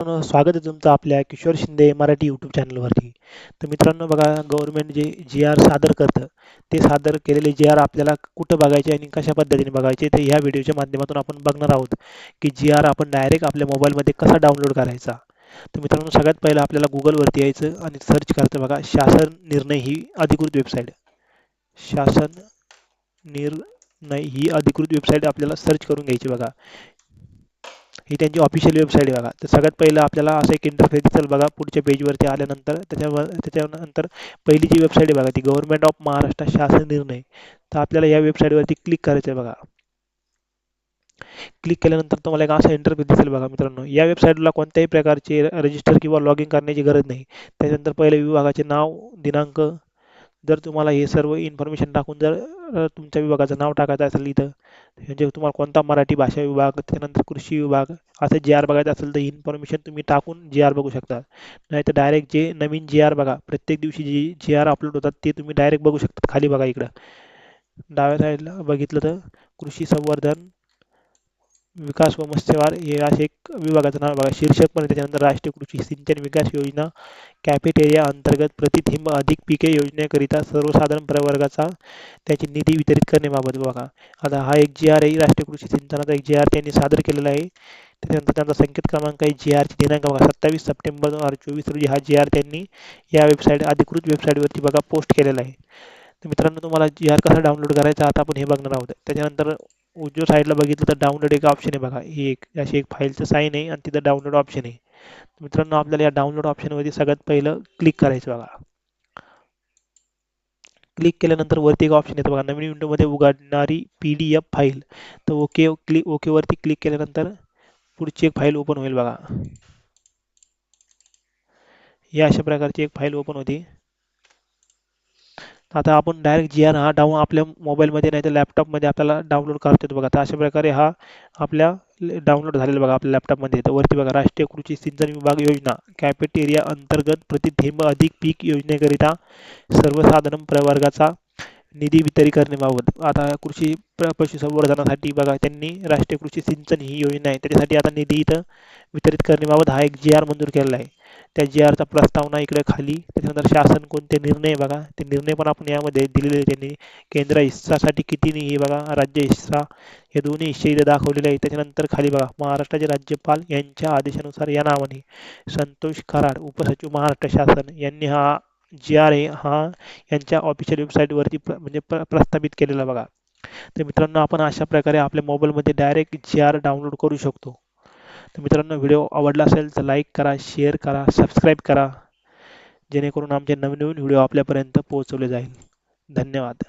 मित्रांनो, स्वागत आहे तुमचं आपल्या किशोर शिंदे मराठी यूट्यूब चॅनलवरती तर मित्रांनो बघा गव्हर्नमेंट जे जी आर सादर करतं ते सादर केलेले जी आर आपल्याला कुठं बघायचे आणि कशा पद्धतीने बघायचे ते ह्या व्हिडिओच्या माध्यमातून आपण बघणार आहोत की जी आर आपण डायरेक्ट आपल्या मोबाईलमध्ये कसा डाउनलोड करायचा. तर मित्रांनो सगळ्यात पहिलं आपल्याला गुगलवरती यायचं आणि सर्च करायचं बघा शासन निर्णय ही अधिकृत वेबसाईट शासन निर्णय ही अधिकृत वेबसाईट आपल्याला सर्च करून घ्यायची बघा. ही त्यांची ऑफिशियल वेबसाईट आहे बघा. तर सगळ्यात पहिलं आपल्याला असं एक इंटरफेस दिसेल बघा पुढच्या पेजवरती आल्यानंतर त्याच्यावर त्याच्यानंतर पहिली जी वेबसाईट आहे बघा ती गव्हर्नमेंट ऑफ महाराष्ट्र शासन निर्णय. तर आपल्याला या वेबसाईटवरती क्लिक करायचं आहे बघा. क्लिक केल्यानंतर तुम्हाला एक असा इंटरफेस दिसेल बघा मित्रांनो. या वेबसाईटला कोणत्याही प्रकारचे रजिस्टर किंवा लॉग इन करण्याची गरज नाही. त्याच्यानंतर पहिले विभागाचे नाव दिनांक जर तुम्हाला हे सर्व इन्फॉर्मेशन टाकून जर तुमच्या विभागाचं नाव टाकायचं असेल इथं म्हणजे तुम्हाला कोणता मराठी भाषा विभाग त्याच्यानंतर कृषी विभाग असं जे आर बघायचं असेल तर इन्फॉर्मेशन तुम्ही टाकून जे आर बघू शकता. नाही तर डायरेक्ट जे नवीन जे आर बघा प्रत्येक दिवशी जी जे आर अपलोड होतात ते तुम्ही डायरेक्ट बघू शकता खाली बघा इकडं. डाव्या साईडला बघितलं तर कृषी संवर्धन विकास व मत्स्यवार हे असे एक विभागाचं नाव बघा शीर्षक पण त्याच्यानंतर राष्ट्रीय कृषी सिंचन विकास योजना कॅफेटेरिया अंतर्गत प्रतिथिंब अधिक पिके योजनेकरिता सर्वसाधारण प्रवर्गाचा त्याची निधी वितरित करण्याबाबत बघा. आता हा एक जी आर आहे राष्ट्रीय कृषी सिंचनाचा एक जी आर त्यांनी सादर केलेला आहे. त्याच्यानंतर त्यांचा संकेत क्रमांक आहे जी आरची दिनांक बघा सत्तावीस सप्टेंबर दोन हजार चोवीस रोजी हा जी आर त्यांनी या वेबसाईट अधिकृत वेबसाईटवरती बघा पोस्ट केलेला आहे. तर मित्रांनो तुम्हाला जी आर कसा डाउनलोड करायचा आता आपण हे बघणार आहोत. त्याच्यानंतर उजव्या साईडला बघितलं तर डाउनलोड एक ऑप्शन आहे बघा. ही एक अशी एक फाईलचं साईन आहे आणि तिथं डाउनलोड ऑप्शन आहे. मित्रांनो आपल्याला या डाउनलोड ऑप्शनवरती सगळ्यात पहिलं क्लिक करायचं बघा. क्लिक केल्यानंतर वरती एक ऑप्शन येतं बघा. नवीन विंडोमध्ये उघडणारी पी डी एफ फाईल तर ओके क्लिक ओकेवरती क्लिक केल्यानंतर पुढची एक फाईल ओपन होईल बघा. या अशा प्रकारची एक फाईल ओपन होती. आता आपण डायरेक्ट जी आर हा डाऊन आपल्या मोबाईलमध्ये नाही तर लॅपटॉपमध्ये आपल्याला डाउनलोड करता येतो बघा. तर अशा प्रकारे हा आपल्या डाउनलोड झालेला बघा आपल्या लॅपटॉपमध्ये तर वरती बघा राष्ट्रीय कृषी सिंचन विभाग योजना. कॅपेटेरिया अंतर्गत प्रतिथेंब अधिक पीक योजनेकरिता सर्वसाधारण प्रवर्गाचा निधी वितरित करण्याबाबत आता कृषी पशुसंवर्धनासाठी बघा त्यांनी राष्ट्रीय कृषी सिंचन ही योजना आहे. त्याच्यासाठी आता निधी इथं वितरित करण्याबाबत हा एक जी आर मंजूर केलेला आहे. त्या जी आरचा प्रस्तावना इकडे खाली. त्याच्यानंतर शासन कोणते निर्णय बघा. ते निर्णय पण आपण यामध्ये दिलेले त्यांनी केंद्र हिस्सासाठी किती हे बघा राज्य हिस्सा हे दोन्ही हिस्से इथे दाखवलेले आहे त्याच्यानंतर खाली बघा महाराष्ट्राचे राज्यपाल यांच्या आदेशानुसार या नावाने संतोष कराड उपसचिव महाराष्ट्र शासन यांनी हा जी आर ए हा यांच्या ऑफिशियल वेबसाईटवरती प्र म्हणजे प्र प्रस्थापित केलेला बघा. तर मित्रांनो आपण अशा प्रकारे आपल्या मोबाईलमध्ये डायरेक्ट जी आर डाउनलोड करू शकतो. तर मित्रांनो व्हिडिओ आवडला असेल तर लाईक करा शेअर करा सबस्क्राईब करा. जेणेकरून आमचे नवीन नवीन व्हिडिओ आपल्यापर्यंत पोहोचवले जाईल. धन्यवाद.